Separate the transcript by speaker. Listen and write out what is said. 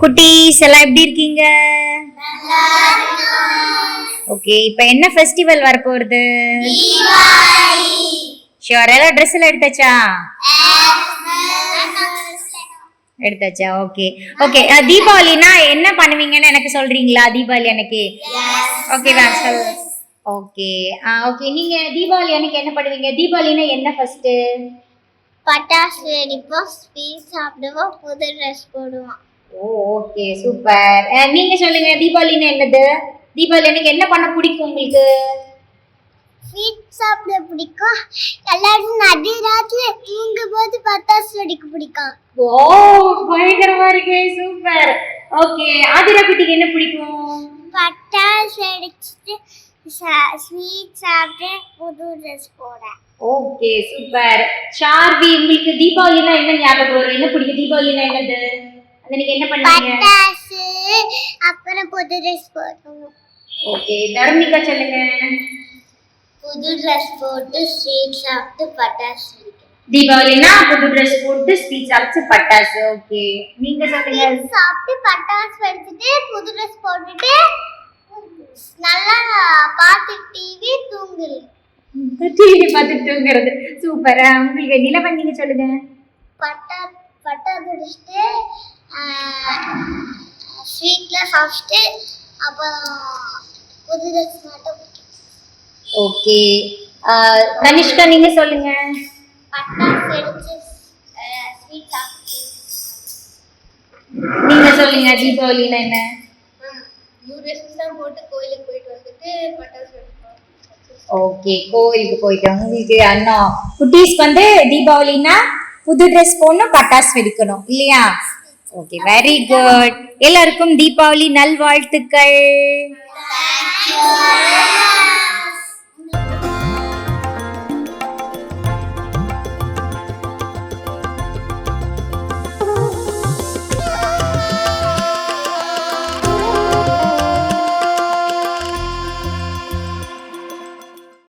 Speaker 1: குட்டீஸ் எல்லாம் எப்படி இருக்கீங்க? ஓகே இப்போ என்ன ஃபெஸ்டிவல் வரப்போகுது? ஷியோர் எல்லாம் ட்ரெஸ் எல்லாம் எடுத்தாச்சா எடுத்தாச்சா ஓகே ஓகே தீபாவளினா என்ன பண்ணுவீங்கன்னு எனக்கு சொல்றீங்களா? தீபாவளி அன்னைக்கு? ஓகேவா சொல். ஓகே ஓகே நீங்க தீபாவளி அன்னைக்கு என்ன பண்ணுவீங்க? தீபாவளினா என்ன ஃபர்ஸ்ட்
Speaker 2: பட்டாசு வெடிப்போம் ஸ்வீட் சாப்பிடுவோம் புது ட்ரெஸ் போடுவோம்.
Speaker 1: ஓ ஓகே சூப்பர் நீங்க சொல்லுங்க தீபாவளினா என்னது? தீபாவளி அன்னைக்கு என்ன பண்ண பிடிக்கும் உங்களுக்கு?
Speaker 2: ஸ்வீட் சாப்பிட பிடிக்கும். எல்லாரும் நடு ராத்திரி தூங்கும் போது பட்டாசு வெடிக்க பிடிக்கும்.
Speaker 1: ஓ பயங்கரமா இருக்கு சூப்பர் ஓகே ஆதிரா குட்டிக்கு என்ன பிடிக்கும்?
Speaker 2: பட்டாசு வெடிச்சிட்டு ஸ்வீட் சாப்பிட்டு புது ட்ரெஸ் போட
Speaker 1: ஓகே சூப்பர் ஷார்வி உங்களுக்கு தீபாவளினா என்ன ஞாபகம் வரும்? என்ன பிடிக்கும்? தீபாவளினா என்னது? நீங்க என்ன பண்ணுவீங்க
Speaker 2: பட்டாசு அப்புறம் புது ட்ரெஸ் போடுவோம்
Speaker 1: ஓகே தர்மிகா சொல்லுங்க.
Speaker 2: புது ட்ரெஸ் போட்டு ஸ்வீட் சாப்பிட்டு பட்டாசு வெடிக்கணும்.
Speaker 1: தீபாவளினா புது ட்ரெஸ் போட்டு ஸ்வீட் சாப்பிட்டு பட்டாசு ஓகே. நீங்க சொல்லுங்க.
Speaker 2: ஸ்வீட் சாப்பிட்டு பட்டாசு வெடிச்சிட்டு புது ட்ரெஸ் போட்டுட்டு நல்லா பார்த்து டிவி தூங்குது
Speaker 1: டிவி பார்த்துட்டு தூங்குறது. சூப்பர். உங்களுக்கு நிலவன் நீங்க சொல்லுங்க.
Speaker 2: பட்டா பட்டாசு வெடிச்சிட்டு ஸ்வீட்லாம் சாப்பிட்டு அப்புறம் புது ட்ரெஸ் மட்டும்
Speaker 1: ஓகே. தனிஷ்கா நீங்க சொல்லுங்க.
Speaker 2: பட்டாசு வெடிச்சு ஸ்வீட் சாப்பிட்டு.
Speaker 1: நீங்க சொல்லுங்க தீபாவளினா என்ன?
Speaker 2: போட்டு கோயிலுக்கு போயிட்டு வந்துட்டு பட்டாசு வெடிப்போம்.
Speaker 1: ஓகே கோயிலுக்கு போயிட்டு உங்களுக்கு அண்ணா குட்டீஸ்க்கு வந்து தீபாவளினா புது ட்ரெஸ் போடணும் பட்டாசு வெடிக்கணும் இல்லையா? ஓகே வெரி குட் எல்லாருக்கும் தீபாவளி நல்வாழ்த்துக்கள்.